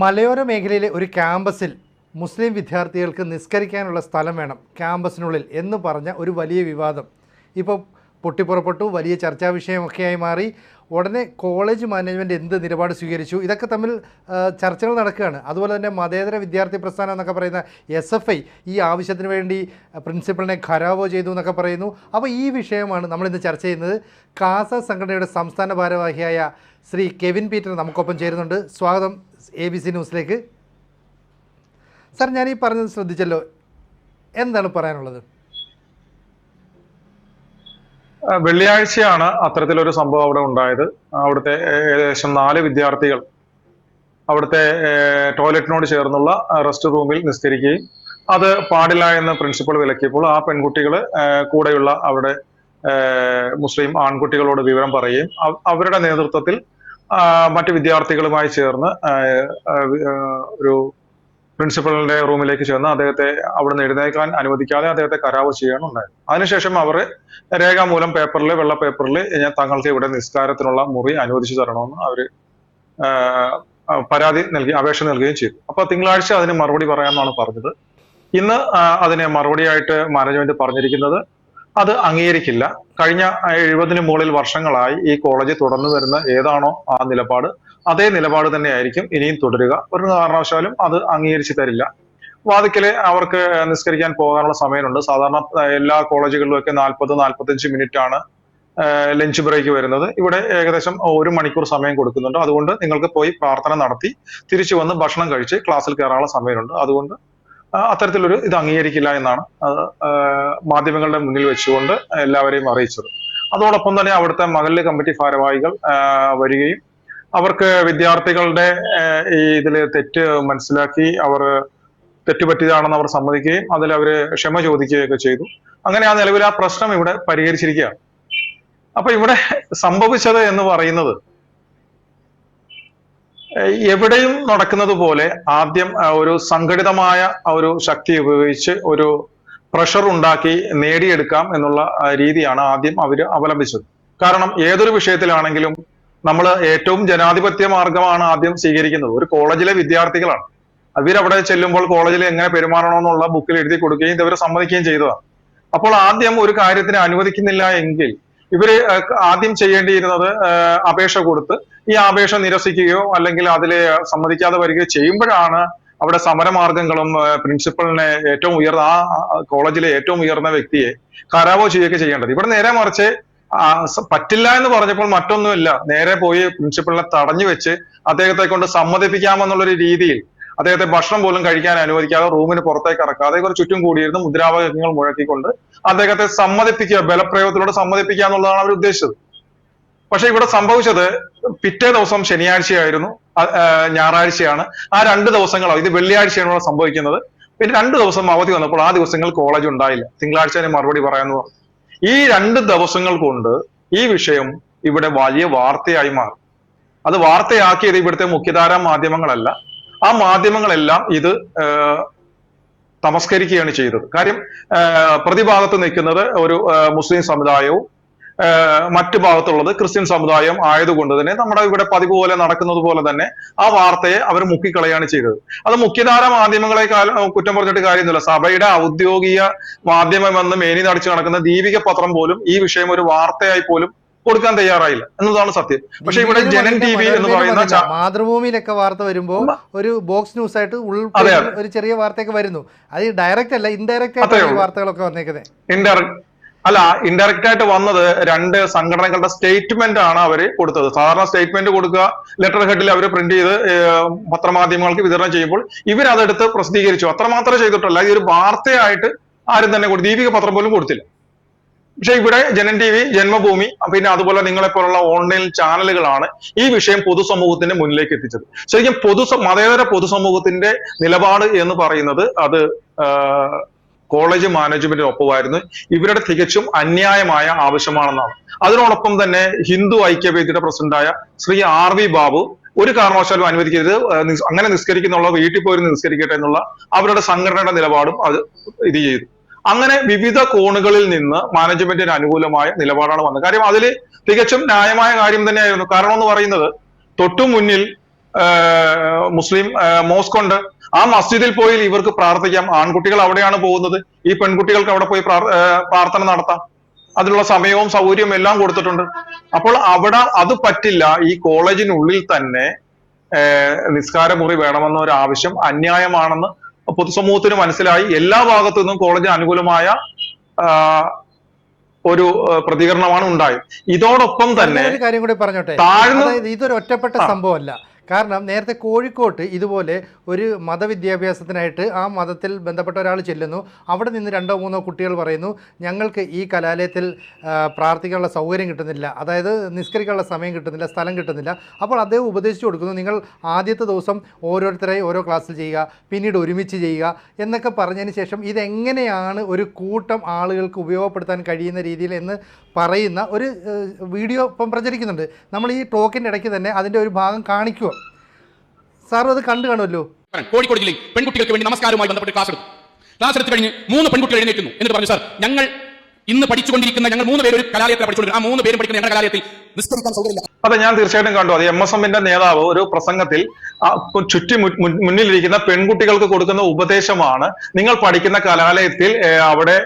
മലയോര മേഖലയിലെ ഒരു ക്യാമ്പസിൽ മുസ്ലിം വിദ്യാർത്ഥികൾക്ക് നിസ്കരിക്കാനുള്ള സ്ഥലം വേണം. ക്യാമ്പസിനുള്ളിൽ എന്ന് പറഞ്ഞ ഒരു വലിയ വിവാദം. ഇപ്പോൾ പൊട്ടിപ്പുറപ്പെട്ടു വലിയ ചർച്ചാ വിഷയമൊക്കെയായി മാറി. ഉടനെ കോളേജ് മാനേജ്മെന്റ് എന്ത് നിലപാട് സ്വീകരിച്ചു? ഇതൊക്കെ തമ്മിൽ ചർച്ചകൾ നടക്കുകയാണ്. അതുപോലെ തന്നെ മതേതര വിദ്യാർത്ഥി പ്രസ്ഥാനം എന്നൊക്കെ പറയുന്ന എസ് എഫ് ഐ ഈ ആവശ്യത്തിന് വേണ്ടി പ്രിൻസിപ്പളിനെ ഖരാവോ ചെയ്തു എന്നൊക്കെ പറയുന്നു. അപ്പോൾ ഈ വിഷയമാണ് നമ്മളിന്ന് ചർച്ച ചെയ്യുന്നത്. കാസ സംഘടനയുടെ സംസ്ഥാന ഭാരവാഹിയായ ശ്രീ കെവിൻ പീറ്റർ നമുക്കൊപ്പം ചേരുന്നുണ്ട്. സ്വാഗതം. എ ബി സി ന്യൂസിലേക്ക്. സാർ ഞാൻ ഈ പറഞ്ഞത് ശ്രദ്ധിച്ചല്ലോ. എന്താണ് പറയാനുള്ളത്? വെള്ളിയാഴ്ചയാണ് അത്തരത്തിലൊരു സംഭവം അവിടെ ഉണ്ടായത്. അവിടുത്തെ ഏകദേശം നാല് വിദ്യാർത്ഥികൾ അവിടുത്തെ ടോയ്ലറ്റിനോട് ചേർന്നുള്ള റെസ്റ്റ് റൂമിൽ നിസ്കരിക്കുകയും അത് പാടില്ല എന്ന് പ്രിൻസിപ്പൾ വിലക്കിയപ്പോൾ ആ പെൺകുട്ടികൾ കൂടെയുള്ള അവിടെ മുസ്ലിം ആൺകുട്ടികളോട് വിവരം പറയുകയും അവരുടെ നേതൃത്വത്തിൽ മറ്റു വിദ്യാർത്ഥികളുമായി ചേർന്ന് ഒരു പ്രിൻസിപ്പലിന്റെ റൂമിലേക്ക് ചെന്ന് അദ്ദേഹത്തെ അവിടെ നിന്ന് എഴുന്നേൽക്കാൻ അനുവദിക്കാതെ അദ്ദേഹത്തെ കരാവ് ചെയ്യാൻ ഉണ്ടായത് അതിനുശേഷം അവർ രേഖാമൂലം പേപ്പറിൽ വെള്ള പേപ്പറിൽ ഞാൻ തങ്ങൾക്ക് ഇവിടെ നിസ്കാരത്തിനുള്ള മുറി അനുവദിച്ചു തരണമെന്ന് അവർ പരാതി നൽകി അപേക്ഷ നൽകുകയും ചെയ്തു. അപ്പൊ തിങ്കളാഴ്ച അതിന് മറുപടി പറയാമെന്നാണ് പറഞ്ഞത്. ഇന്ന് അതിന് മറുപടിയായിട്ട് മാനേജ്മെന്റ് പറഞ്ഞിരിക്കുന്നത് അത് അംഗീകരിക്കില്ല. കഴിഞ്ഞ എഴുപതിന് മുകളിൽ വർഷങ്ങളായി ഈ കോളേജ് തുടർന്നു വരുന്ന ഏതാണോ ആ നിലപാട് അതേ നിലപാട് തന്നെയായിരിക്കും ഇനിയും തുടരുക. ഒരു കാരണവശാലും അത് അംഗീകരിച്ചു തരില്ല. വാതിക്കൽ അവർക്ക് നിസ്കരിക്കാൻ പോകാനുള്ള സമയമുണ്ട്. സാധാരണ എല്ലാ കോളേജുകളിലും ഒക്കെ നാൽപ്പത് നാൽപ്പത്തഞ്ച് മിനിറ്റ് ആണ് ലഞ്ച് ബ്രേക്ക് വരുന്നത്. ഇവിടെ ഏകദേശം ഒരു മണിക്കൂർ സമയം കൊടുക്കുന്നുണ്ട്. അതുകൊണ്ട് നിങ്ങൾക്ക് പോയി പ്രാർത്ഥന നടത്തി തിരിച്ചു വന്ന് ഭക്ഷണം കഴിച്ച് ക്ലാസ്സിൽ കയറാനുള്ള സമയമുണ്ട്. അതുകൊണ്ട് അത്തരത്തിലൊരു ഇത് അംഗീകരിക്കില്ല എന്നാണ് അത് മാധ്യമങ്ങളുടെ മുന്നിൽ വെച്ചുകൊണ്ട് എല്ലാവരെയും അറിയിച്ചത്. അതോടൊപ്പം തന്നെ അവിടുത്തെ മകളിലെ കമ്മിറ്റി ഭാരവാഹികൾ വരികയും അവർക്ക് വിദ്യാർത്ഥികളുടെ ഈ ഇതിലെ തെറ്റ് മനസ്സിലാക്കി അവർ തെറ്റുപറ്റിയതാണെന്ന് അവർ സമ്മതിക്കുകയും അതിൽ അവർ ക്ഷമ ചോദിക്കുകയൊക്കെ ചെയ്തു. അങ്ങനെ ആ നിലവിൽ ആ പ്രശ്നം ഇവിടെ പരിഹരിച്ചിരിക്കുകയാണ്. അപ്പൊ ഇവിടെ സംഭവിച്ചത് എന്ന് പറയുന്നത് എവിടെയും നടക്കുന്നത് പോലെ ആദ്യം ഒരു സംഘടിതമായ ഒരു ശക്തി ഉപയോഗിച്ച് ഒരു പ്രഷർ ഉണ്ടാക്കി നേടിയെടുക്കാം എന്നുള്ള രീതിയാണ് ആദ്യം അവർ അവലംബിച്ചത്. കാരണം ഏതൊരു വിഷയത്തിലാണെങ്കിലും നമ്മൾ ഏറ്റവും ജനാധിപത്യ മാർഗമാണ് ആദ്യം സ്വീകരിക്കുന്നത്. ഒരു കോളേജിലെ വിദ്യാർത്ഥികളാണ്. അവരവിടെ ചെല്ലുമ്പോൾ കോളേജിൽ എങ്ങനെ പെരുമാറണമെന്നുള്ള ബുക്കിൽ എഴുതി കൊടുക്കുകയും ഇവരെ സമ്മതിക്കുകയും ചെയ്തതാണ്. അപ്പോൾ ആദ്യം ഒരു കാര്യത്തിന് അനുവദിക്കുന്നില്ല എങ്കിൽ ഇവർ ആദ്യം ചെയ്യേണ്ടിയിരുന്നത് അപേക്ഷ കൊടുത്ത് ഈ അപേക്ഷ നിരസിക്കുകയോ അല്ലെങ്കിൽ അതിൽ സമ്മതിക്കാതെ വരികയോ ചെയ്യുമ്പോഴാണ് അവിടെ സമരമാർഗങ്ങളും പ്രിൻസിപ്പളിനെ ഏറ്റവും ഉയർന്ന ആ കോളേജിലെ ഏറ്റവും ഉയർന്ന വ്യക്തിയെ കരാവോ ചെയ്യുകയൊക്കെ ചെയ്യേണ്ടത്. ഇവിടെ നേരെ മറിച്ച് പറ്റില്ല എന്ന് പറഞ്ഞപ്പോൾ മറ്റൊന്നുമില്ല. നേരെ പോയി പ്രിൻസിപ്പളിനെ തടഞ്ഞു വെച്ച് അദ്ദേഹത്തെ കൊണ്ട് സമ്മതിപ്പിക്കാമെന്നുള്ള ഒരു രീതിയിൽ അദ്ദേഹത്തെ ഭക്ഷണം പോലും കഴിക്കാൻ അനുവദിക്കാതെ റൂമിന് പുറത്തേക്ക് ഇറക്കാതെ ഇവർ ചുറ്റും കൂടിയിരുന്ന് മുദ്രാവാക്യങ്ങൾ മുഴക്കിക്കൊണ്ട് അദ്ദേഹത്തെ സമ്മതിപ്പിക്കുക ബലപ്രയോഗത്തിലൂടെ സമ്മതിപ്പിക്കുക എന്നുള്ളതാണ് അവർ ഉദ്ദേശിച്ചത്. പക്ഷെ ഇവിടെ സംഭവിച്ചത് പിറ്റേ ദിവസം ശനിയാഴ്ചയായിരുന്നു. ഞായറാഴ്ചയാണ്. ആ രണ്ട് ദിവസങ്ങളോ ഇത് വെള്ളിയാഴ്ചയാണ് ഇവിടെ സംഭവിക്കുന്നത്. പിന്നെ രണ്ട് ദിവസം അവധി വന്നപ്പോൾ ആ ദിവസങ്ങൾ കോളേജ് ഉണ്ടായില്ല. തിങ്കളാഴ്ച മറുപടി പറയാന്ന് പറഞ്ഞു. ഈ രണ്ട് ദിവസങ്ങൾ കൊണ്ട് ഈ വിഷയം ഇവിടെ വലിയ വാർത്തയായി മാറും. അത് വാർത്തയാക്കിയത് ഇവിടുത്തെ മുഖ്യധാരാ മാധ്യമങ്ങളല്ല. ആ മാധ്യമങ്ങളെല്ലാം ഇത് തമസ്കരിക്കുകയാണ് ചെയ്തത്. കാര്യം പ്രതിഭാഗത്ത് നിൽക്കുന്നത് ഒരു മുസ്ലിം സമുദായവും മറ്റു ഭാഗത്തുള്ളത് ക്രിസ്ത്യൻ സമുദായം ആയതുകൊണ്ട് തന്നെ നമ്മുടെ ഇവിടെ പതിവ് പോലെ നടക്കുന്നത് പോലെ തന്നെ ആ വാർത്തയെ അവർ മുക്കിക്കളയാണ് ചെയ്തത്. അത് മുഖ്യധാര മാധ്യമങ്ങളെ കുറ്റം പറഞ്ഞിട്ട് കാര്യമൊന്നുമില്ല. സഭയുടെ ഔദ്യോഗിക മാധ്യമമെന്ന് മേനി നടിച്ചു നടക്കുന്ന ദീപിക പത്രം പോലും ഈ വിഷയം ഒരു വാർത്തയായി പോലും കൊടുക്കാൻ തയ്യാറായില്ല. എന്നതാണ് സത്യം. പക്ഷെ ഇവിടെ ജനൻ ടി വി എന്ന് പറയുന്ന. മാതൃഭൂമിയിലൊക്കെ വാർത്ത വരുമ്പോ ഒരു ബോക്സ് ന്യൂസ് ആയിട്ട് ഒരു ചെറിയ വാർത്തയൊക്കെ വരുന്നു. അത് ഡയറക്റ്റ് അല്ല ഇൻഡയറക്റ്റ് ആയിട്ട്. വാർത്തകളൊക്കെ വന്നേക്കുന്നത് ഇൻഡയറക്റ്റ് അല്ല ഇൻഡയറക്റ്റ് ആയിട്ട് വന്നത് രണ്ട് സംഘടനകളുടെ സ്റ്റേറ്റ്മെന്റ് ആണ് അവർ കൊടുത്തത്. സാധാരണ സ്റ്റേറ്റ്മെന്റ് കൊടുക്കുക ലെറ്റർ ഹെഡിൽ അവർ പ്രിന്റ് ചെയ്ത് പത്രമാധ്യമങ്ങൾക്ക് വിതരണം ചെയ്യുമ്പോൾ ഇവരതെടുത്ത് പ്രസിദ്ധീകരിച്ചു. അത്രമാത്രം ചെയ്തിട്ടല്ല ഒരു വാർത്തയായിട്ട് ആരും തന്നെ കൊടുത്തു ദീപിക പത്രം പോലും കൊടുത്തില്ല. പക്ഷെ ഇവിടെ ജനൻ ടി വി ജന്മഭൂമി പിന്നെ അതുപോലെ നിങ്ങളെ പോലുള്ള ഓൺലൈൻ ചാനലുകളാണ് ഈ വിഷയം പൊതുസമൂഹത്തിന്റെ മുന്നിലേക്ക് എത്തിച്ചത്. ശരിക്കും പൊതു മതേതര പൊതുസമൂഹത്തിന്റെ നിലപാട് എന്ന് പറയുന്നത് അത് കോളേജ് മാനേജ്മെന്റിന് ഒപ്പമായിരുന്നു. ഇവരുടെ തികച്ചും അന്യായമായ ആവശ്യമാണെന്നാണ്. അതിനോടൊപ്പം തന്നെ ഹിന്ദു ഐക്യവേദിയുടെ പ്രസിഡന്റായ ശ്രീ ആർ വി ബാബു ഒരു കാരണവശാലും അനുവദിക്കരുത് അങ്ങനെ നിസ്കരിക്കുന്നുള്ള വീട്ടിൽ പോയി നിസ്കരിക്കട്ടെ എന്നുള്ള അവരുടെ സംഘടനയുടെ നിലപാടും അത് ഇത് ചെയ്തു. അങ്ങനെ വിവിധ കോണുകളിൽ നിന്ന് മാനേജ്മെന്റിന് അനുകൂലമായ നിലപാടാണ് വന്നത്. കാര്യം അതിൽ തികച്ചും ന്യായമായ കാര്യം തന്നെയായിരുന്നു. കാരണം എന്ന് പറയുന്നത് തൊട്ടു മുന്നിൽ മുസ്ലിം മോസ്കുണ്ട് ആ മസ്ജിദിൽ പോയി ഇവർക്ക് പ്രാർത്ഥിക്കാം. ആൺകുട്ടികൾ അവിടെയാണ് പോകുന്നത്. ഈ പെൺകുട്ടികൾക്ക് അവിടെ പോയി പ്രാർത്ഥന നടത്താം. അതിനുള്ള സമയവും സൗകര്യവും എല്ലാം കൊടുത്തിട്ടുണ്ട്. അപ്പോൾ അവിടെ അത് പറ്റില്ല. ഈ കോളേജിനുള്ളിൽ തന്നെ നിസ്കാര നിസ്കാരമുറി വേണമെന്ന ഒരു ആവശ്യം അന്യായമാണെന്ന് പൊതുസമൂഹത്തിന് മനസ്സിലായി. എല്ലാ ഭാഗത്തു നിന്നും കോളേജിന് അനുകൂലമായ ഒരു പ്രതികരണമാണ് ഉണ്ടായത്. ഇതോടൊപ്പം തന്നെ കാര്യം കൂടി പറഞ്ഞോട്ടെ? ഇതൊരു ഒറ്റപ്പെട്ട സംഭവമല്ല. കാരണം നേരത്തെ കോഴിക്കോട്ട് ഇതുപോലെ ഒരു മതവിദ്യാഭ്യാസത്തിനായിട്ട് ആ മതത്തിൽ ബന്ധപ്പെട്ട ഒരാൾ ചെല്ലുന്നു. അവിടെ നിന്ന് രണ്ടോ മൂന്നോ കുട്ടികൾ പറയുന്നു ഞങ്ങൾക്ക് ഈ കലാലയത്തിൽ പ്രാർത്ഥിക്കാനുള്ള സൗകര്യം കിട്ടുന്നില്ല. അതായത് നിസ്കരിക്കാനുള്ള സമയം കിട്ടുന്നില്ല സ്ഥലം കിട്ടുന്നില്ല. അപ്പോൾ അദ്ദേഹം ഉപദേശിച്ചു കൊടുക്കുന്നു നിങ്ങൾ ആദ്യത്തെ ദിവസം ഓരോരുത്തരായി ഓരോ ക്ലാസ്സിൽ ചെയ്യുക പിന്നീട് ഒരുമിച്ച് ചെയ്യുക എന്നൊക്കെ പറഞ്ഞതിന് ശേഷം ഇതെങ്ങനെയാണ് ഒരു കൂട്ടം ആളുകൾക്ക് ഉപയോഗപ്പെടുത്താൻ കഴിയുന്ന രീതിയിൽ എന്ന് പറയുന്ന ഒരു വീഡിയോ ഇപ്പം പ്രചരിക്കുന്നുണ്ട്. നമ്മൾ ഈ ടോക്കിന്റെ ഇടയ്ക്ക് തന്നെ അതിന്റെ ഒരു ഭാഗം കാണിക്കുക സാർ അത് കണ്ടു കാണുമല്ലോ. കോഴിക്കോട് ജില്ലയിൽ പെൺകുട്ടികൾക്ക് വേണ്ടി നമസ്കാരവുമായി ബന്ധപ്പെട്ട് ക്ലാസ് എടുത്തു. ക്ലാസ് എടുത്തു കഴിഞ്ഞ് മൂന്ന് പെൺകുട്ടികൾ എഴുന്നേറ്റുന്നു എന്നിട്ട് പറഞ്ഞു സാർ ഞങ്ങൾ ഇന്ന് പഠിച്ചുകൊണ്ടിരിക്കുന്ന ഞങ്ങൾ മൂന്ന് പേര് ഒരു കലാലയത്തിൽ പഠിച്ചുകൊണ്ട് ആ മൂന്ന് പേരും പഠിക്കുന്ന ഞങ്ങളുടെ കലാലയത്തിൽ നിസ്കരിക്കാൻ സൗകര്യമില്ല. അതെ ഞാൻ തീർച്ചയായിട്ടും കണ്ടു. അത് എം എസ് എമ്മിന്റെ നേതാവ് ഒരു പ്രസംഗത്തിൽ ചുറ്റി മുന്നിലിരിക്കുന്ന പെൺകുട്ടികൾക്ക് കൊടുക്കുന്ന ഉപദേശമാണ് നിങ്ങൾ പഠിക്കുന്ന കലാലയത്തിൽ അവിടെ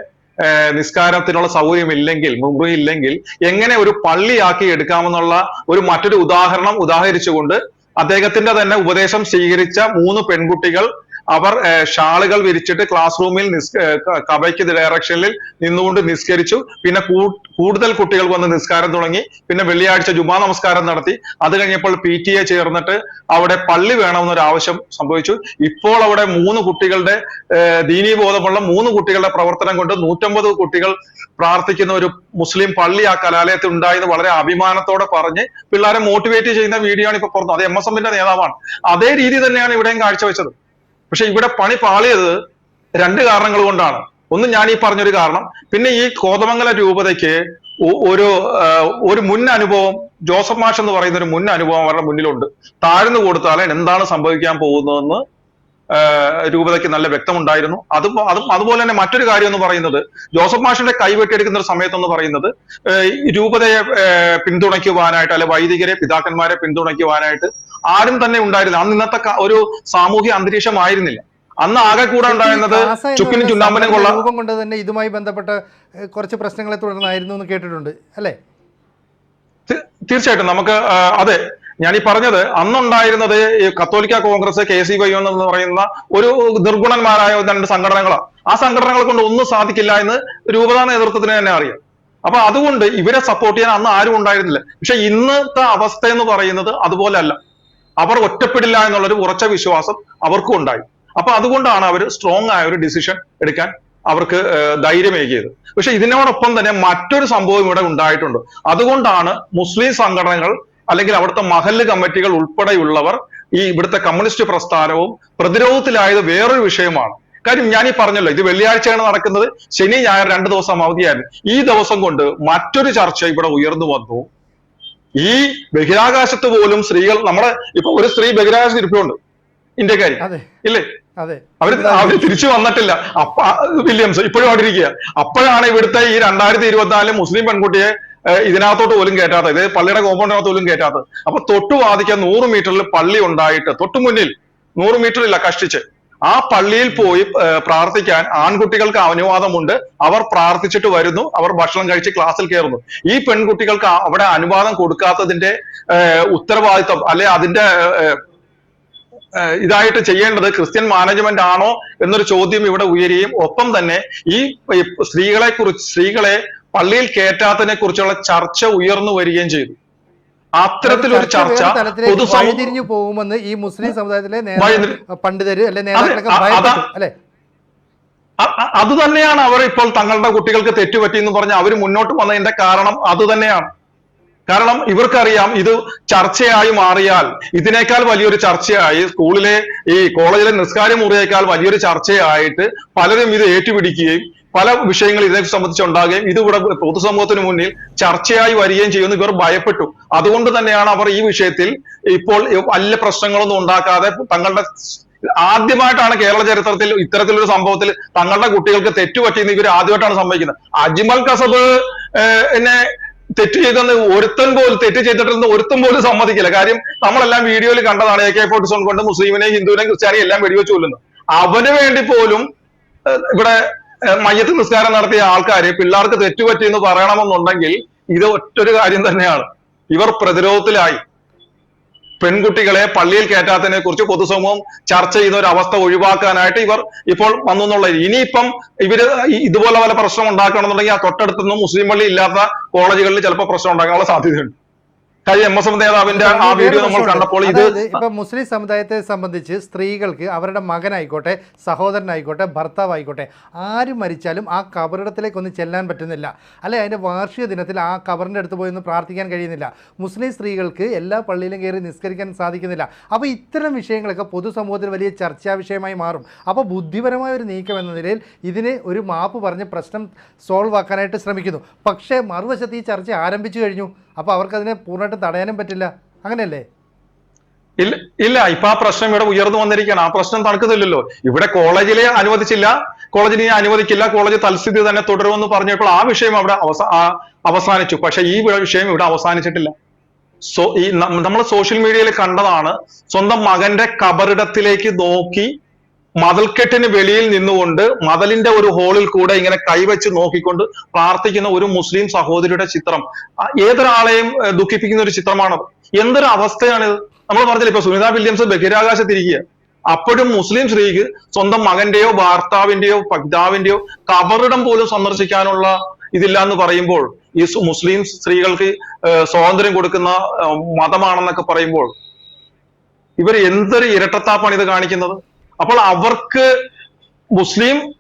നിസ്കാരത്തിനുള്ള സൗകര്യം ഇല്ലെങ്കിൽ മുറി ഇല്ലെങ്കിൽ എങ്ങനെ ഒരു പള്ളിയാക്കി എടുക്കാമെന്നുള്ള ഒരു മറ്റൊരു ഉദാഹരണം ഉദാഹരിച്ചുകൊണ്ട് അദ്ദേഹത്തിന്റെ തന്നെ ഉപദേശം സ്വീകരിച്ച മൂന്ന് പെൺകുട്ടികൾ അവർ ഷാളുകൾ വിരിച്ചിട്ട് ക്ലാസ് റൂമിൽ ഏഹ്, ഡയറക്ഷനിൽ നിന്നുകൊണ്ട് നിസ്കരിച്ചു. പിന്നെ കൂടുതൽ കുട്ടികൾ വന്ന് നിസ്കാരം തുടങ്ങി. പിന്നെ വെള്ളിയാഴ്ച ജുമാ നമസ്കാരം നടത്തി. അത് കഴിഞ്ഞപ്പോൾ പി ടി എ ചേർന്നിട്ട് അവിടെ പള്ളി വേണമെന്നൊരു ആവശ്യം സംഭവിച്ചു. ഇപ്പോൾ അവിടെ മൂന്ന് കുട്ടികളുടെ ദീനീബോധമുള്ള മൂന്ന് കുട്ടികളുടെ പ്രവർത്തനം കൊണ്ട് നൂറ്റമ്പത് കുട്ടികൾ പ്രാർത്ഥിക്കുന്ന ഒരു മുസ്ലിം പള്ളി ആ കലാലയത്തിൽ ഉണ്ടായെന്ന് വളരെ അഭിമാനത്തോടെ പറഞ്ഞ് പിള്ളേരെ മോട്ടിവേറ്റ് ചെയ്യുന്ന വീഡിയോ ആണ് ഇപ്പൊ പുറത്തു. അത് എം എസ് എമ്മിന്റെ നേതാവാണ്. അതേ രീതി തന്നെയാണ് ഇവിടെയും കാഴ്ചവെച്ചത്. പക്ഷെ ഇവിടെ പണി പാളിയത് രണ്ട് കാരണങ്ങൾ കൊണ്ടാണ്. ഒന്ന് ഞാൻ ഈ പറഞ്ഞൊരു കാരണം. പിന്നെ ഈ കോതമംഗല രൂപതയ്ക്ക് ഒരു ഒരു മുൻ അനുഭവം ജോസഫ് മാഷ് എന്ന് പറയുന്ന ഒരു മുൻ അനുഭവം അവരുടെ മുന്നിലുണ്ട്. താഴ്ന്നു കൊടുത്താൽ എന്താണ് സംഭവിക്കാൻ പോകുന്നതെന്ന് രൂപതയ്ക്ക് നല്ല വ്യക്തമുണ്ടായിരുന്നു. അതും അതും അതുപോലെ തന്നെ മറ്റൊരു കാര്യം എന്ന് പറയുന്നത് ജോസഫ് മാഷിന്റെ കൈവെട്ടിയെടുക്കുന്ന ഒരു സമയത്തെന്ന് പറയുന്നത് രൂപതയെ പിന്തുണയ്ക്കുവാനായിട്ട് അല്ലെ വൈദികരെ പിതാക്കന്മാരെ പിന്തുണയ്ക്കുവാനായിട്ട് ആരും തന്നെ ഉണ്ടായിരുന്നില്ല. അന്ന് ഇന്നത്തെ ക- ഒരു സാമൂഹ്യ അന്തരീക്ഷമായിരുന്നില്ല. അന്ന് ആകെ കൂടെ ഉണ്ടായിരുന്നത് ചുക്കിനും ചുണ്ടാമ്പനും ചുണ്ണാമ്പനും കൊള്ള രൂപം കൊണ്ട് തന്നെ ഇതുമായി ബന്ധപ്പെട്ട കുറച്ച് പ്രശ്നങ്ങളെ തുടർന്നായിരുന്നു എന്ന് കേട്ടിട്ടുണ്ട്. അല്ലേ? തീർച്ചയായിട്ടും നമുക്ക് അതെ ഞാൻ ഈ പറഞ്ഞത് അന്നുണ്ടായിരുന്നത് ഈ കത്തോലിക്ക കോൺഗ്രസ് കെ സി വൈ എന്ന് പറയുന്ന ഒരു ദുർഗുണന്മാരായ രണ്ട് സംഘടനകളാണ് ആ സംഘടനകളെ കൊണ്ട് ഒന്നും സാധിക്കില്ല എന്ന് രൂപതാ നേതൃത്വത്തിന് തന്നെ അറിയാം. അപ്പൊ അതുകൊണ്ട് ഇവരെ സപ്പോർട്ട് ചെയ്യാൻ അന്ന് ആരും ഉണ്ടായിരുന്നില്ല. പക്ഷെ ഇന്നത്തെ അവസ്ഥ എന്ന് പറയുന്നത് അതുപോലെയല്ല അവർ ഒറ്റപ്പെടില്ല എന്നുള്ളൊരു ഉറച്ച വിശ്വാസം അവർക്കും ഉണ്ടായി. അപ്പൊ അതുകൊണ്ടാണ് അവർ സ്ട്രോങ് ആയ ഒരു ഡിസിഷൻ എടുക്കാൻ അവർക്ക് ധൈര്യമേകിയത്. പക്ഷെ ഇതിനോടൊപ്പം തന്നെ മറ്റൊരു സംഭവം ഇവിടെ ഉണ്ടായിട്ടുണ്ട്. അതുകൊണ്ടാണ് മുസ്ലിം സംഘടനകൾ അല്ലെങ്കിൽ അവിടുത്തെ മഹല്ല് കമ്മിറ്റികൾ ഉൾപ്പെടെയുള്ളവർ ഈ ഇവിടുത്തെ കമ്മ്യൂണിസ്റ്റ് പ്രസ്ഥാനവും പ്രതിരോധത്തിലായത് വേറൊരു വിഷയമാണ്. കാര്യം ഞാൻ ഈ പറഞ്ഞല്ലോ ഇത് വെള്ളിയാഴ്ചയാണ് നടക്കുന്നത് ശനി ഞായർ രണ്ട് ദിവസം അവധിയായിരുന്നു. ഈ ദിവസം കൊണ്ട് മറ്റൊരു ചർച്ച ഇവിടെ ഉയർന്നു വന്നു. ഈ ബഹിരാകാശത്ത് പോലും സ്ത്രീകൾ നമ്മുടെ ഇപ്പൊ ഒരു സ്ത്രീ ബഹിരാകാശത്ത് ഇരിപ്പുണ്ട് ഇന്ത്യക്കാരി. ഇല്ലേ? അവർ അവർ തിരിച്ചു വന്നിട്ടില്ല. അപ്പ വില്യംസ് ഇപ്പോഴും അവിടെ ഇരിക്കുക. അപ്പോഴാണ് ഇവിടുത്തെ ഈ രണ്ടായിരത്തി ഇരുപത്തിനാലിലെ മുസ്ലിം പെൺകുട്ടിയെ ഇതിനകത്തോട്ട് പോലും കയറ്റാത്തത് ഇത് പള്ളിയുടെ കോമ്പൗണ്ടിനകത്ത് പോലും കയറ്റാത്തത് അപ്പൊ തൊട്ടു വാദിക്കാൻ നൂറ് മീറ്ററിൽ പള്ളി ഉണ്ടായിട്ട് തൊട്ടു മുന്നിൽ നൂറ് മീറ്റർ ഇല്ല കഷ്ടിച്ച്. ആ പള്ളിയിൽ പോയി പ്രാർത്ഥിക്കാൻ ആൺകുട്ടികൾക്ക് അനുവാദമുണ്ട്. അവർ പ്രാർത്ഥിച്ചിട്ട് വരുന്നു അവർ ഭക്ഷണം കഴിച്ച് ക്ലാസ്സിൽ കയറുന്നു. ഈ പെൺകുട്ടികൾക്ക് അവിടെ അനുവാദം കൊടുക്കാത്തതിന്റെ ഉത്തരവാദിത്വം അല്ലെ അതിന്റെ ഇതായിട്ട് ചെയ്യേണ്ടത് ക്രിസ്ത്യൻ മാനേജ്മെന്റ് ആണോ എന്നൊരു ചോദ്യം ഇവിടെ ഉയരുകയും ഒപ്പം തന്നെ ഈ സ്ത്രീകളെ കുറിച്ച് സ്ത്രീകളെ പള്ളിയിൽ കയറ്റാത്തതിനെ കുറിച്ചുള്ള ചർച്ച ഉയർന്നു വരികയും ചെയ്തു. അത്തരത്തിലൊരു ചർച്ച പൊതുസമൂഹത്തിരിഞ്ഞു പോകുമെന്ന് ഈ മുസ്ലിം സമുദായത്തിലെ പണ്ഡിതര് അല്ലെ നേതാക്കളൊക്കെ അത് തന്നെയാണ് അവർ ഇപ്പോൾ തങ്ങളുടെ കുട്ടികൾക്ക് തെറ്റുപറ്റി എന്ന് പറഞ്ഞ് അവർ മുന്നോട്ട് വന്നതിന്റെ കാരണം അത് തന്നെയാണ്. കാരണം ഇവർക്കറിയാം ഇത് ചർച്ചയായി മാറിയാൽ ഇതിനേക്കാൾ വലിയൊരു ചർച്ചയായി സ്കൂളിലെ ഈ കോളേജിലെ നിസ്കാര മുറിയേക്കാൾ വലിയൊരു ചർച്ചയായിട്ട് പലരും ഇത് ഏറ്റുപിടിക്കുകയും പല വിഷയങ്ങൾ ഇതിനെ സംബന്ധിച്ച് ഉണ്ടാകുകയും ഇത് ഇവിടെ പൊതുസമൂഹത്തിന് മുന്നിൽ ചർച്ചയായി വരികയും ചെയ്യുമെന്ന് ഇവർ ഭയപ്പെട്ടു. അതുകൊണ്ട് തന്നെയാണ് അവർ ഈ വിഷയത്തിൽ ഇപ്പോൾ വലിയ പ്രശ്നങ്ങളൊന്നും ഉണ്ടാക്കാതെ തങ്ങളുടെ ആദ്യമായിട്ടാണ് കേരള ചരിത്രത്തിൽ ഇത്തരത്തിലൊരു സംഭവത്തിൽ തങ്ങളുടെ കുട്ടികൾക്ക് തെറ്റുപറ്റിയെന്ന് ഇവർ ആദ്യമായിട്ടാണ് സംഭവിക്കുന്നത്. അജ്മൽ കസബ് എന്നെ തെറ്റ് ചെയ്തെന്ന് ഒരുത്തൻ പോലും തെറ്റ് ചെയ്തിട്ടെന്ന് ഒരുത്തൻ പോലും സമ്മതിക്കില്ല. കാര്യം നമ്മളെല്ലാം വീഡിയോയിൽ കണ്ടതാണ് എ കെ ഫോർട്ടി സെവൻ കൊണ്ട് മുസ്ലിമിനെയും ഹിന്ദുവിനെയും ക്രിസ്ത്യാനിയും എല്ലാം വെടിവെച്ചു കൊല്ലുന്നു. അവന് വേണ്ടി പോലും ഇവിടെ മയ്യത്ത് നിസ്കാരം നടത്തിയ ആൾക്കാര് പിള്ളേർക്ക് തെറ്റുപറ്റി എന്ന് പറയണമെന്നുണ്ടെങ്കിൽ ഇത് ഒറ്റൊരു കാര്യം തന്നെയാണ്. ഇവർ പ്രതിരോധത്തിലായി. പെൺകുട്ടികളെ പള്ളിയിൽ കയറ്റാത്തതിനെ കുറിച്ച് പൊതുസമൂഹം ചർച്ച ചെയ്യുന്ന ഒരു അവസ്ഥ ഒഴിവാക്കാനായിട്ട് ഇവർ ഇപ്പോൾ വന്നു എന്നുള്ള ഇനിയിപ്പം ഇവർ ഇതുപോലെ വല്ല പ്രശ്നം ഉണ്ടാക്കണമെന്നുണ്ടെങ്കിൽ ആ തൊട്ടടുത്തൊന്നും മുസ്ലിം പള്ളി ഇല്ലാത്ത കോളേജുകളിൽ ചിലപ്പോൾ പ്രശ്നം ഉണ്ടാക്കാനുള്ള സാധ്യതയുണ്ട്. കാര്യം എം എസ് എം നേതാവിന്റെ ആ വീഡിയോ നമ്മൾ കണ്ടപ്പോൾ ഇത് ഇപ്പൊ മുസ്ലിം സമുദായത്തെ സംബന്ധിച്ച് സ്ത്രീകൾക്ക് അവരുടെ മകനായിക്കോട്ടെ സഹോദരനായിക്കോട്ടെ ഭർത്താവ് ആയിക്കോട്ടെ ആര് മരിച്ചാലും ആ കബറിടത്തിലേക്ക് ഒന്ന് ചെല്ലാൻ പറ്റുന്നില്ല. അല്ലെ അതിന്റെ വാർഷിക ദിനത്തിൽ ആ കബറിന്റെ അടുത്ത് പോയി ഒന്ന് പ്രാർത്ഥിക്കാൻ കഴിയുന്നില്ല. മുസ്ലിം സ്ത്രീകൾക്ക് എല്ലാ പള്ളിയിലും കയറി നിസ്കരിക്കാൻ സാധിക്കുന്നില്ല. അപ്പോൾ ഇത്തരം വിഷയങ്ങളൊക്കെ പൊതുസമൂഹത്തിൽ വലിയ ചർച്ചാ വിഷയമായി മാറും. അപ്പോൾ ബുദ്ധിപരമായ ഒരു നീക്കം എന്ന നിലയിൽ ഇതിന് ഒരു മാപ്പ് പറഞ്ഞ് പ്രശ്നം സോൾവ് ആക്കാനായിട്ട് ശ്രമിക്കുന്നു. പക്ഷേ മറുവശത്ത് ഈ ചർച്ച ആരംഭിച്ചു കഴിഞ്ഞു. അപ്പോൾ അവർക്കതിനെ പൂർണമായിട്ട് തടയാനും പറ്റില്ല. അങ്ങനെയല്ലേ? ഇല്ല ഇല്ല ഇപ്പൊ ആ പ്രശ്നം ഇവിടെ ഉയർന്നു വന്നിരിക്കുകയാണ്. ആ പ്രശ്നം തണുക്കുന്നില്ലല്ലോ. ഇവിടെ കോളേജിലെ അനുവദിച്ചില്ല. കോളേജിൽ ഇനി അനുവദിക്കില്ല. കോളേജ് തൽസ്ഥിതി തന്നെ തുടരുമെന്ന് പറഞ്ഞപ്പോൾ ആ വിഷയം അവിടെ അവസാനിച്ചു. പക്ഷെ ഈ വിഷയം ഇവിടെ അവസാനിച്ചിട്ടില്ല. സോ ഈ നമ്മൾ സോഷ്യൽ മീഡിയയിൽ കണ്ടതാണ് സ്വന്തം മകന്റെ കബറിടത്തിലേക്ക് നോക്കി മതിൽക്കെട്ടിന് വെളിയിൽ നിന്നുകൊണ്ട് മതിലിന്റെ ഒരു ഹോളിൽ കൂടെ ഇങ്ങനെ കൈവച്ച് നോക്കിക്കൊണ്ട് പ്രാർത്ഥിക്കുന്ന ഒരു മുസ്ലിം സഹോദരിയുടെ ചിത്രം. ഏതൊരാളെയും ദുഃഖിപ്പിക്കുന്ന ഒരു ചിത്രമാണത്. എന്തൊരു അവസ്ഥയാണിത്? നമ്മൾ പറഞ്ഞില്ല ഇപ്പൊ സുനിത വില്യംസ് ബഹിരാകാശത്തിരിക്കുക അപ്പോഴും മുസ്ലിം സ്ത്രീക്ക് സ്വന്തം മകന്റെയോ ഭർത്താവിന്റെയോ പിതാവിന്റെയോ കബറിടം പോലും സന്ദർശിക്കാനുള്ള ഇതില്ല എന്ന് പറയുമ്പോൾ ഈ മുസ്ലിം സ്ത്രീകൾക്ക് സ്വാതന്ത്ര്യം കൊടുക്കുന്ന മതമാണെന്നൊക്കെ പറയുമ്പോൾ ഇവർ എന്തൊരു ഇരട്ടത്താപ്പാണ് ഇത് കാണിക്കുന്നത്? അപ്പോൾ അവർക്ക് മുസ്ലിം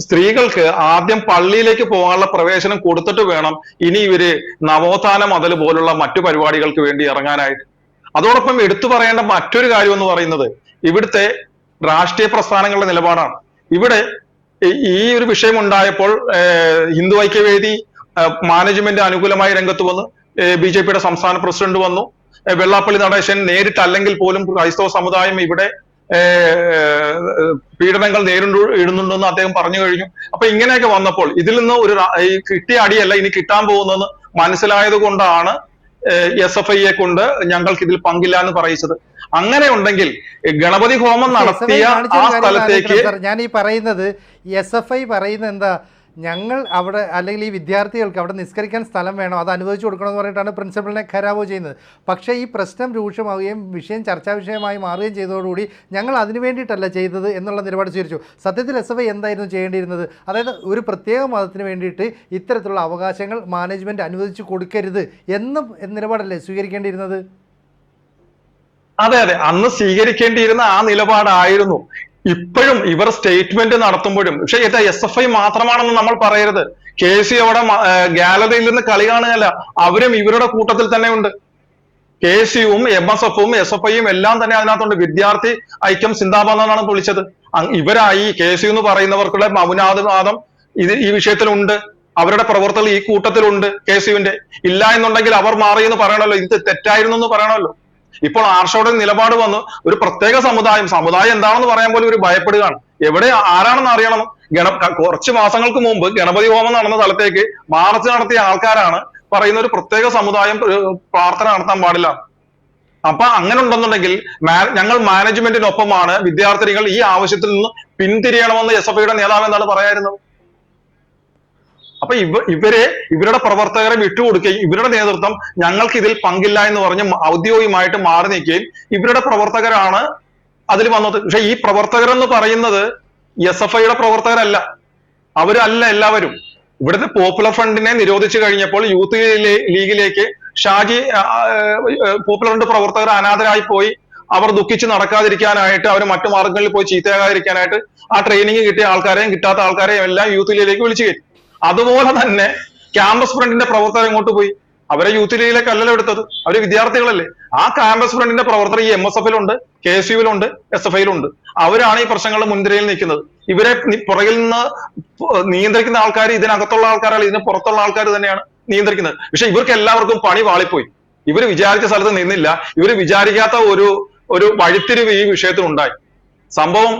സ്ത്രീകൾക്ക് ആദ്യം പള്ളിയിലേക്ക് പോകാനുള്ള പ്രവേശനം കൊടുത്തിട്ട് വേണം ഇനി ഇവർ നവോത്ഥാന മതൽ പോലുള്ള മറ്റു പരിപാടികൾക്ക് വേണ്ടി ഇറങ്ങാനായിട്ട്. അതോടൊപ്പം എടുത്തു പറയേണ്ട മറ്റൊരു കാര്യം എന്ന് പറയുന്നത് ഇവിടുത്തെ രാഷ്ട്രീയ പ്രസ്ഥാനങ്ങളുടെ നിലപാടാണ്. ഇവിടെ ഈ- ഒരു വിഷയം ഉണ്ടായപ്പോൾ ഹിന്ദു ഐക്യവേദി മാനേജ്മെന്റ് അനുകൂലമായി രംഗത്ത് വന്നു ബി ജെ പിയുടെ സംസ്ഥാന പ്രസിഡന്റ് വന്നു. വെള്ളാപ്പള്ളി നടേശൻ നേരിട്ടല്ലെങ്കിൽ പോലും ക്രൈസ്തവ സമുദായം ഇവിടെ പീഡനങ്ങൾ നേരിടു ഇടുന്നുണ്ടെന്ന് അദ്ദേഹം പറഞ്ഞു കഴിഞ്ഞു. അപ്പൊ ഇങ്ങനെയൊക്കെ വന്നപ്പോൾ ഇതിൽ നിന്ന് ഒരു ഈ കിട്ടിയ അടിയല്ല ഇനി കിട്ടാൻ പോകുന്നതെന്ന് മനസ്സിലായത് കൊണ്ടാണ് എസ് എഫ് ഐയെ കൊണ്ട് ഞങ്ങൾക്ക് ഇതിൽ പങ്കില്ല എന്ന് പറയിച്ചത്. അങ്ങനെ ഉണ്ടെങ്കിൽ ഗണപതി ഹോമം നടത്തിയ ആ സ്ഥലത്തേക്ക് ഞാൻ ഈ പറയുന്നത് എസ് എഫ് ഐ പറയുന്നത് എന്താ ഞങ്ങൾ അവിടെ അല്ലെങ്കിൽ ഈ വിദ്യാർത്ഥികൾക്ക് അവിടെ നിസ്കരിക്കാൻ സ്ഥലം വേണം അത് അനുവദിച്ചു കൊടുക്കണമെന്ന് പറഞ്ഞിട്ടാണ് പ്രിൻസിപ്പളിനെ ഖരാവോ ചെയ്യുന്നത്. പക്ഷേ ഈ പ്രശ്നം രൂക്ഷമാവുകയും വിഷയം ചർച്ചാ വിഷയമായി മാറുകയും ചെയ്തതോടുകൂടി ഞങ്ങൾ അതിനു വേണ്ടിയിട്ടല്ല ചെയ്തത് എന്നുള്ള നിലപാട് സ്വീകരിച്ചു. സത്യത്തിൽ എസ് എഫ് എന്തായിരുന്നു ചെയ്യേണ്ടിയിരുന്നത്? അതായത് ഒരു പ്രത്യേക മതത്തിന് വേണ്ടിയിട്ട് ഇത്തരത്തിലുള്ള അവകാശങ്ങൾ മാനേജ്മെന്റ് അനുവദിച്ചു കൊടുക്കരുത് എന്നും നിലപാടല്ലേ സ്വീകരിക്കേണ്ടിയിരുന്നത്? അതെ അതെ. അന്ന് സ്വീകരിക്കേണ്ടിയിരുന്ന ആ നിലപാടായിരുന്നു. ഇപ്പോഴും ഇവർ സ്റ്റേറ്റ്മെന്റ് നടത്തുമ്പോഴും പക്ഷെ ഇത് എസ് എഫ് ഐ മാത്രമാണെന്ന് നമ്മൾ പറയരുത്. കെ സി അവിടെ ഗാലറിയിൽ നിന്ന് കളി കാണുകയല്ല അവരും ഇവരുടെ കൂട്ടത്തിൽ തന്നെ ഉണ്ട്. കെ സിയും എം എസ് എഫും എസ് എഫ് ഐയും എല്ലാം തന്നെ അതിനകത്തുണ്ട്. വിദ്യാർത്ഥി ഐക്യം സിന്ദാബാദ് എന്നാണ് വിളിച്ചത്. ഇവരായി കെ സി എന്ന് പറയുന്നവർക്കുള്ള മൗനാദവാദം ഇത് ഈ വിഷയത്തിലുണ്ട്. അവരുടെ പ്രവർത്തകൾ ഈ കൂട്ടത്തിലുണ്ട് കെ സിയുവിന്റെ ഇല്ല എന്നുണ്ടെങ്കിൽ അവർ മാറി എന്ന് പറയണമല്ലോ. ഇത് തെറ്റായിരുന്നു എന്ന് പറയണമല്ലോ. ഇപ്പോൾ ആർഷയുടെ നിലപാട് വന്ന്. ഒരു പ്രത്യേക സമുദായം. സമുദായം എന്താണെന്ന് പറയാൻ പോലും ഒരു ഭയപ്പെടുകയാണ്. എവിടെ ആരാണെന്ന് അറിയണം. ഗണ കുറച്ച് മാസങ്ങൾക്ക് മുമ്പ് ഗണപതി ഹോമം നടന്ന സ്ഥലത്തേക്ക് മാർച്ച് നടത്തിയ ആൾക്കാരാണ് പറയുന്ന ഒരു പ്രത്യേക സമുദായം പ്രാർത്ഥന നടത്താൻ പാടില്ല. അപ്പൊ അങ്ങനെ ഉണ്ടെന്നുണ്ടെങ്കിൽ ഞങ്ങൾ മാനേജ്മെന്റിനൊപ്പമാണ് വിദ്യാർത്ഥിനികൾ ഈ ആവശ്യത്തിൽ നിന്ന് പിന്തിരിയണമെന്ന് എസ് എഫ് ഐയുടെ നേതാവ് എന്താണ് പറയായിരുന്നത്? അപ്പൊ ഇവ ഇവരെ ഇവരുടെ പ്രവർത്തകരെ വിട്ടുകൊടുക്കുകയും ഇവരുടെ നേതൃത്വം ഞങ്ങൾക്ക് ഇതിൽ പങ്കില്ല എന്ന് പറഞ്ഞ് ഔദ്യോഗികമായിട്ട് മാറി നിൽക്കുകയും ഇവരുടെ പ്രവർത്തകരാണ് അതിൽ വന്നത്. പക്ഷെ ഈ പ്രവർത്തകരെന്ന് പറയുന്നത് എസ് എഫ് ഐയുടെ പ്രവർത്തകരല്ല. അവരല്ല എല്ലാവരും. ഇവിടുത്തെ പോപ്പുലർ ഫ്രണ്ടിനെ നിരോധിച്ചു കഴിഞ്ഞപ്പോൾ യൂത്ത് ലീഗിലേക്ക് ഷാജി പോപ്പുലർ ഫ്രണ്ട് പ്രവർത്തകർ അനാഥരായി പോയി. അവർ ദുഃഖിച്ച് നടക്കാതിരിക്കാനായിട്ട് അവർ മറ്റു മാർഗങ്ങളിൽ പോയി ചീത്തയാകാതിരിക്കാനായിട്ട് ആ ട്രെയിനിങ് കിട്ടിയ ആൾക്കാരെയും കിട്ടാത്ത ആൾക്കാരെയും എല്ലാം യൂത്ത് ലീഗിലേക്ക് വിളിച്ചു കയറ്റി. അതുപോലെ തന്നെ ക്യാമ്പസ് ഫ്രണ്ടിന്റെ പ്രവർത്തകർ എങ്ങോട്ട് പോയി? അവരെ യൂത്ത് ലീഗിലേക്ക് അല്ലല്ലോ എടുത്തത്. അവർ വിദ്യാർത്ഥികളല്ലേ. ആ ക്യാമ്പസ് ഫ്രണ്ടിന്റെ പ്രവർത്തകർ ഈ എം എസ് എഫിലുണ്ട് കെ എസ് യുവിലുണ്ട് എസ് എഫ് ഐയിലുണ്ട് അവരാണ് ഈ പ്രശ്നങ്ങളുടെ മുൻനിരയിൽ നിൽക്കുന്നത്. ഇവരെ പുറകിൽ നിന്ന് നിയന്ത്രിക്കുന്ന ആൾക്കാർ ഇതിനകത്തുള്ള ആൾക്കാരല്ല ഇതിന് പുറത്തുള്ള ആൾക്കാർ തന്നെയാണ് നിയന്ത്രിക്കുന്നത്. പക്ഷെ ഇവർക്ക് എല്ലാവർക്കും പണി വാളിപ്പോയി. ഇവർ വിചാരിച്ച സ്ഥലത്ത് നിന്നില്ല. ഇവർ വിചാരിക്കാത്ത ഒരു ഒരു വഴിത്തിരിവ് ഈ വിഷയത്തിൽ ഉണ്ടായി സംഭവം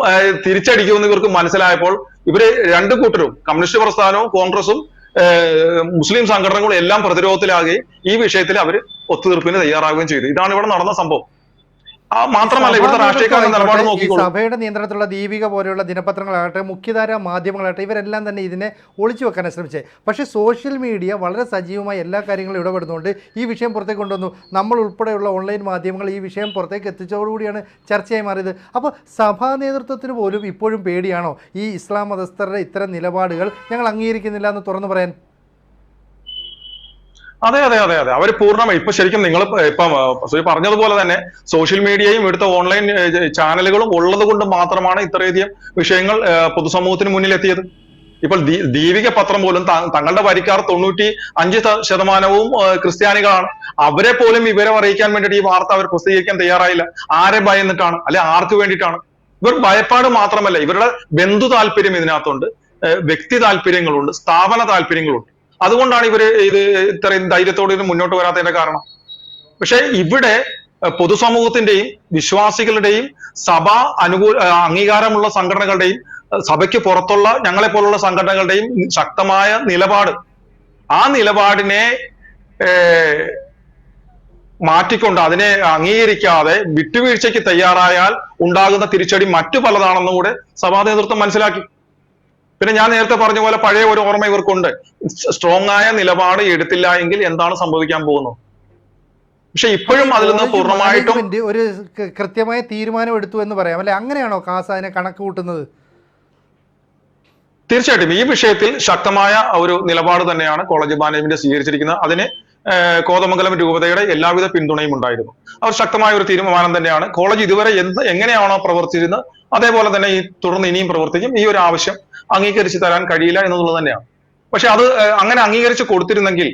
തിരിച്ചടിക്കുമെന്ന് ഇവർക്ക് മനസ്സിലായപ്പോൾ ഇവർ രണ്ടു കൂട്ടരും കമ്മ്യൂണിസ്റ്റ് പ്രസ്ഥാനവും കോൺഗ്രസും മുസ്ലിം സംഘടനകളും എല്ലാം പ്രതിരോധത്തിലാകുകയും ഈ വിഷയത്തിൽ അവർ ഒത്തുതീർപ്പിന് തയ്യാറാവുകയും ചെയ്തു. ഇതാണ് ഇവിടെ നടന്ന സംഭവം. മാത്രമല്ല ഇവിടുത്തെ രാഷ്ട്രീയക്കാരുടെ നിലപാട് ഈ നോക്കിക്കോളൂ. സഭയുടെ നിയന്ത്രണത്തിലുള്ള ദീപിക പോലെയുള്ള ദിനപത്രങ്ങളാകട്ടെ മുഖ്യധാര മാധ്യമങ്ങളാകട്ടെ ഇവരെല്ലാം തന്നെ ഇതിനെ ഒളിച്ചു വെക്കാൻ ശ്രമിച്ചത് പക്ഷേ സോഷ്യൽ മീഡിയ വളരെ സജീവമായി എല്ലാ കാര്യങ്ങളും ഇടപെടുന്നുണ്ട്. ഈ വിഷയം പുറത്തേക്ക് കൊണ്ടുവന്നു. നമ്മൾ ഉൾപ്പെടെയുള്ള ഓൺലൈൻ മാധ്യമങ്ങൾ ഈ വിഷയം പുറത്തേക്ക് എത്തിച്ചതോടുകൂടിയാണ് ചർച്ചയായി മാറിയത്. അപ്പോൾ സഭാ നേതൃത്വത്തിന് പോലും ഇപ്പോഴും പേടിയാണോ? ഈ ഇസ്ലാം മതസ്ഥരുടെ ഇത്തരം നിലപാടുകൾ ഞങ്ങൾ അംഗീകരിക്കുന്നില്ല എന്ന് തുറന്നു പറയാൻ അതെ അതെ അതെ അതെ. അവർ പൂർണമായി ഇപ്പൊ ശരിക്കും നിങ്ങൾ ഇപ്പം പറഞ്ഞതുപോലെ തന്നെ സോഷ്യൽ മീഡിയയും ഇവിടുത്തെ ഓൺലൈൻ ചാനലുകളും ഉള്ളത് കൊണ്ട് മാത്രമാണ് ഇത്രയധികം വിഷയങ്ങൾ പൊതുസമൂഹത്തിന് മുന്നിൽ എത്തിയത് ഇപ്പോൾ ദീപിക പത്രം പോലും തങ്ങളുടെ വരിക്കാർ തൊണ്ണൂറ്റി അഞ്ച് ശത- ശതമാനവും ക്രിസ്ത്യാനികളാണ്. അവരെ പോലും വിവരം അറിയിക്കാൻ വേണ്ടിയിട്ട് ഈ വാർത്ത അവർ പ്രസിദ്ധീകരിക്കാൻ തയ്യാറായില്ല. ആരെ ഭയന്നിട്ടാണ്? അല്ലെ ആർക്ക് വേണ്ടിയിട്ടാണ്? ഇവർ ഭയപ്പാട് മാത്രമല്ല ഇവരുടെ ബന്ധു താല്പര്യം ഇതിനകത്തുണ്ട്. വ്യക്തി താല്പര്യങ്ങളുണ്ട് സ്ഥാപന താല്പര്യങ്ങളുണ്ട്. അതുകൊണ്ടാണ് ഇവർ ഇത് ഇത്രയും ധൈര്യത്തോടെ ഇത് മുന്നോട്ട് വരാത്തതിന്റെ കാരണം. പക്ഷെ ഇവിടെ പൊതുസമൂഹത്തിന്റെയും വിശ്വാസികളുടെയും സഭ അനുകൂല അംഗീകാരമുള്ള സംഘടനകളുടെയും സഭയ്ക്ക് പുറത്തുള്ള ഞങ്ങളെ പോലുള്ള സംഘടനകളുടെയും ശക്തമായ നിലപാട് ആ നിലപാടിനെ മാറ്റിക്കൊണ്ട് അതിനെ അംഗീകരിക്കാതെ വിട്ടുവീഴ്ചയ്ക്ക് തയ്യാറായാൽ ഉണ്ടാകുന്ന തിരിച്ചടി മറ്റു പലതാണെന്നും കൂടെ സഭാ നേതൃത്വം മനസ്സിലാക്കി. പിന്നെ ഞാൻ നേരത്തെ പറഞ്ഞ പോലെ പഴയ ഒരു ഓർമ്മ ഇവർക്കുണ്ട്. സ്ട്രോങ് ആയ നിലപാട് എടുത്തില്ല എങ്കിൽ എന്താണ് സംഭവിക്കാൻ പോകുന്നത്? പക്ഷെ ഇപ്പോഴും അതിൽ നിന്ന് പൂർണമായിട്ടും ഒരു കൃത്യമായ തീരുമാനം എടുത്തു എന്ന് പറയാം. അല്ലെ? അങ്ങനെയാണോ കാസ അതിനെ കണക്ക് കൂട്ടുന്നത്? തീർച്ചയായിട്ടും. ഈ വിഷയത്തിൽ ശക്തമായ ഒരു നിലപാട് തന്നെയാണ് കോളേജ് മാനേജ്മെന്റ് സ്വീകരിച്ചിരിക്കുന്നത്. അതിന് കോതമംഗലം രൂപതയുടെ എല്ലാവിധ പിന്തുണയും ഉണ്ടായിരുന്നു. അവർ ശക്തമായ ഒരു തീരുമാനം തന്നെയാണ്. കോളേജ് ഇതുവരെ എന്ത് എങ്ങനെയാണോ പ്രവർത്തിച്ചിരുന്നത് അതേപോലെ തന്നെ ഈ തുടർന്ന് ഇനിയും പ്രവർത്തിക്കും. ഈ ഒരു ആവശ്യം അംഗീകരിച്ചു തരാൻ കഴിയില്ല എന്നുള്ളത് തന്നെയാണ്. പക്ഷെ അത് അങ്ങനെ അംഗീകരിച്ച് കൊടുത്തിരുന്നെങ്കിൽ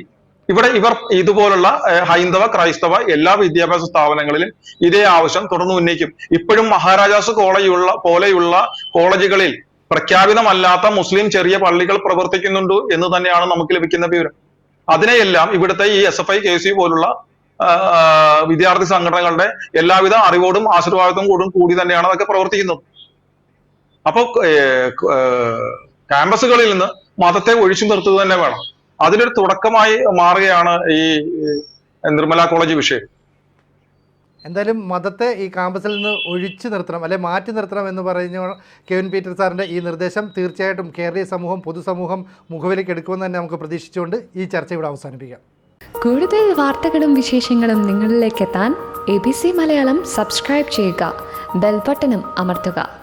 ഇവിടെ ഇവർ ഇതുപോലുള്ള ഹൈന്ദവ ക്രൈസ്തവ എല്ലാ വിദ്യാഭ്യാസ സ്ഥാപനങ്ങളിലും ഇതേ ആവശ്യം തുടർന്ന് ഉന്നയിക്കും. ഇപ്പോഴും മഹാരാജാസ് കോളേജുള്ള പോലെയുള്ള കോളേജുകളിൽ പ്രഖ്യാപിതമല്ലാത്ത മുസ്ലിം ചെറിയ പള്ളികൾ പ്രവർത്തിക്കുന്നുണ്ട് എന്ന് തന്നെയാണ് നമുക്ക് ലഭിക്കുന്ന വിവരം. അതിനെയെല്ലാം ഇവിടുത്തെ ഈ S F I K C പോലുള്ള വിദ്യാർത്ഥി സംഘടനകളുടെ എല്ലാവിധ അറിവോടും ആശീർവാദത്തും കൂടും കൂടി തന്നെയാണ് അതൊക്കെ പ്രവർത്തിക്കുന്നത്. അപ്പോൾ ക്യാമ്പസുകളിൽ നിന്ന് മതത്തെ ഒഴിച്ചു നിർത്തുക തന്നെ വേണം. അതിനൊരു തുടക്കമായി മാറുകയാണ് ഈ നിർമ്മല കോളേജ് വിഷയം. എന്തായാലും മതത്തെ ഈ കാമ്പസിൽ നിന്ന് ഒഴിച്ചു നിർത്തണം അല്ലെ മാറ്റി നിർത്തണം എന്ന് പറഞ്ഞ കെവിൻ പീറ്റർ സാറിന്റെ ഈ നിർദ്ദേശം തീർച്ചയായിട്ടും കേരളീയ സമൂഹം പൊതുസമൂഹം മുഖവിലേക്ക് എടുക്കുമെന്ന് തന്നെ നമുക്ക് പ്രതീക്ഷിച്ചുകൊണ്ട് ഈ ചർച്ച ഇവിടെ അവസാനിപ്പിക്കാം. കൂടുതൽ വാർത്തകളും വിശേഷങ്ങളും നിങ്ങളിലേക്ക് എത്താൻ A B C Malayalam subscribe ചെയ്യുക ബെൽബട്ടനും അമർത്തുക.